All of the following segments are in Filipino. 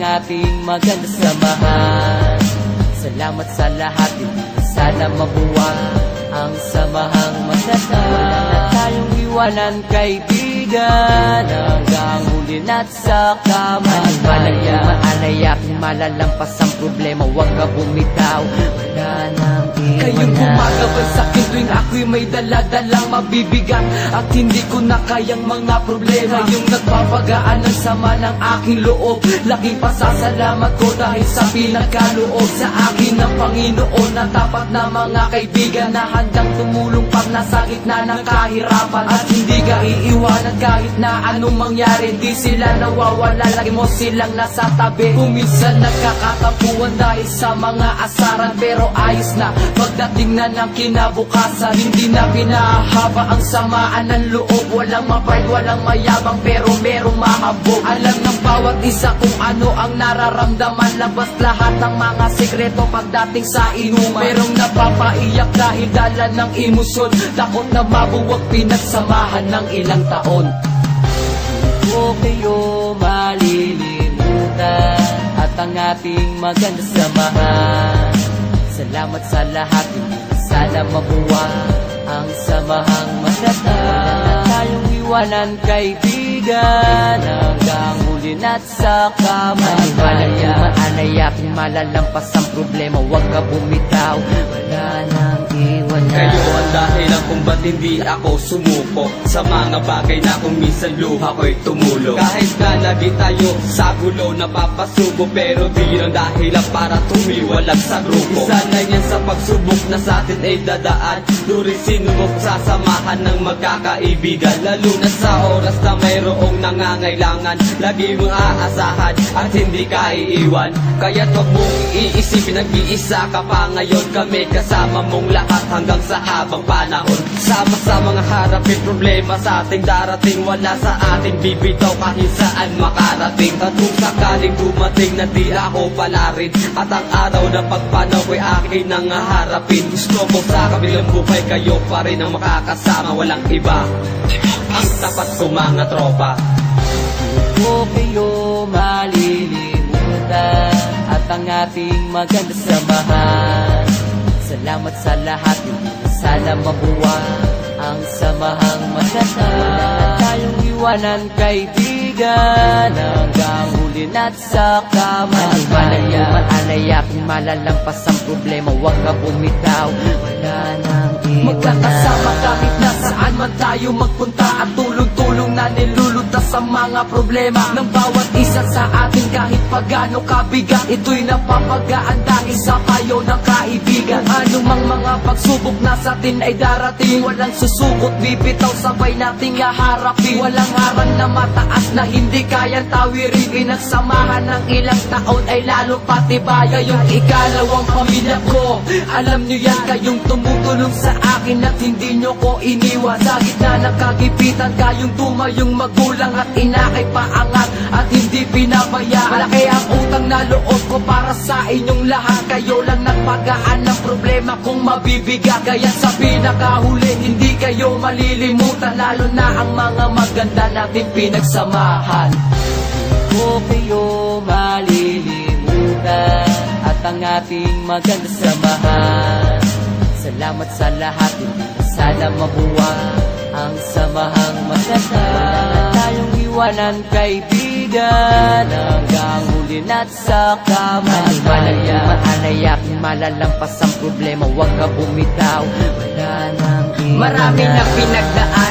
ating maganda samahan. Salamat sa lahat, hindi na sana mabuwang Ang samahang maganda na tayong iwanan kaibigan Hanggang huli na't sa kamalaya Maalayak, malalampas ang problema. Huwag ka bumitaw. Wala nang iwanan Kayong gumagabay sa akin tuwing ako'y may daladalang mabibigat At hindi ko na kayang mga problema. Yung nagpapagaan ng sama ng aking loob. Laking pasasalamat ko dahil sa pinagkaloob. Sa akin ng Panginoon na tapat na mga kaibigan Na handang tumulong pag nasa gitna ng kahirapan. At hindi ka iiwanan kahit na anong mangyari Di sila nawawala, lagi mo silang nasa tabi. Kuminsan nagkakatapuan dahil sa mga asaran Pero ayos na. Pagdating na ng kinabukasan Hindi na pinahaba ang samaan ng loob. Walang mapride, walang mayabang pero merong mahabog. Alam ng bawat isa kung ano ang nararamdaman. Labas lahat ng mga sekreto pagdating sa inuman. Merong napapaiyak dahil dala ng emosyon. Takot na mabuwag pinagsamahan ng ilang taon ko kayo malilimutan At ang ating maganda samahan. Salamat sa lahat, hindi na sana mabuwang Ang samahang Wala na tayong iwanan kaibigan Hanggang huli na't sa kamalaya Maalayak, malalampas ang problema. Huwag ka bumitaw. Wala nang kung ba't hindi ako sumuko Sa mga bagay na kung minsan luha ko'y tumulo. Kahit na lagi tayo sa gulo napapasubo Pero di yun ang dahilan para tumiwalag sa grupo. Isa na yan sa pagsubok na sa atin ay dadaan. Duri sinubok sa samahan ng magkakaibigan. Lalo na sa oras na mayroong nangangailangan Lagi mong aasahan at hindi ka iiwan. Kaya wag mong iisipin nag-iisa ka pa ngayon. Kami kasama mong lahat hanggang sa habang panahon Sama-sama nga harapin problema sa ating darating. Wala sa ating bibitaw kahit saan makarating. At kung sakaling dumating na di ako pala rin At ang araw na pagpanaw ko'y akin nang harapin Gusto ko sa kabilang buhay kayo pa rin ang makakasama. Walang iba. Ang tapat ko mga tropa. Ko kayo malilimutan At ang ating maganda samahan. Salamat sa lahat, na sana mabuwang Ang samahang Wala na tayong iwanan kaibigan Hanggang huli na't sa kamalaya Maalayak, malalampas ang problema. Huwag ka bumitaw. Wala nang iwanan. Magkakasama kahit nasaan man tayo magpunta At tulong-tulong na nilulutas sa mga problema Ng bawat isa sa atin. Kahit pagano kabigat Ito'y napapagaan dahil sa payo ng kaibigan. Anong mang mga pagsubok na sa atin ay darating. Walang susukot, bibitaw sabay nating haharapin. Walang harang na mataas na hindi kayang tawirin. Pinagsamahan ng ilang taon ay lalo patibay Kayong ikalawang pamilya ko Alam nyo yan kayong tumutulong sa akin At hindi nyo ko iniwan. Sa gitna ng kagipitan Kayong tumayong magulang at inakay paangat At hindi pinabaya Malaki ang utang na loob ko para sa inyong lahat. Kayo lang nagpagaan ng problema kung mabibigat. Kaya sa pinakahuli hindi kayo malilimutan Lalo na ang mga maganda nating pinagsamahan. Ko kayo malilimutan At ang ating maganda samahan. Salamat sa lahat, hindi na sana mabuwang Ang samahang Wala na tayong iwanan kaibigan Hanggang huli na't sa kamalaya Maalayak, malalampas ang problema. Huwag ka bumitaw. Wala nang iwanan Marami na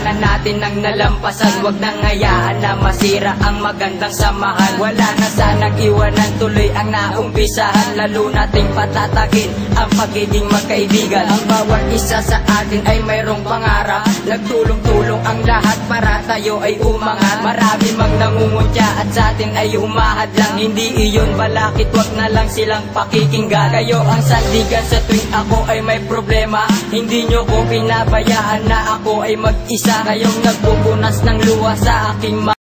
pinagdaanan natin ng nalampasan. Huwag nang hayaan na masira ang magandang samahan. Wala na sanang iwanan tuloy ang naumpisahan. Lalo nating patatakin ang pagiging magkaibigan. Ang bawat isa sa atin ay mayroong pangarap. Nagtulong-tulong ang lahat para tayo ay umangat. Marami mang nangunguntya at sa atin ay humahad lang. Hindi iyon balakit wag na lang silang pakikinggan. Kayo ang sandigan sa tuwing ako ay may problema. Hindi nyo ko pinabayaan na ako ay mag-isa Kayong nagpupunas ng luha sa aking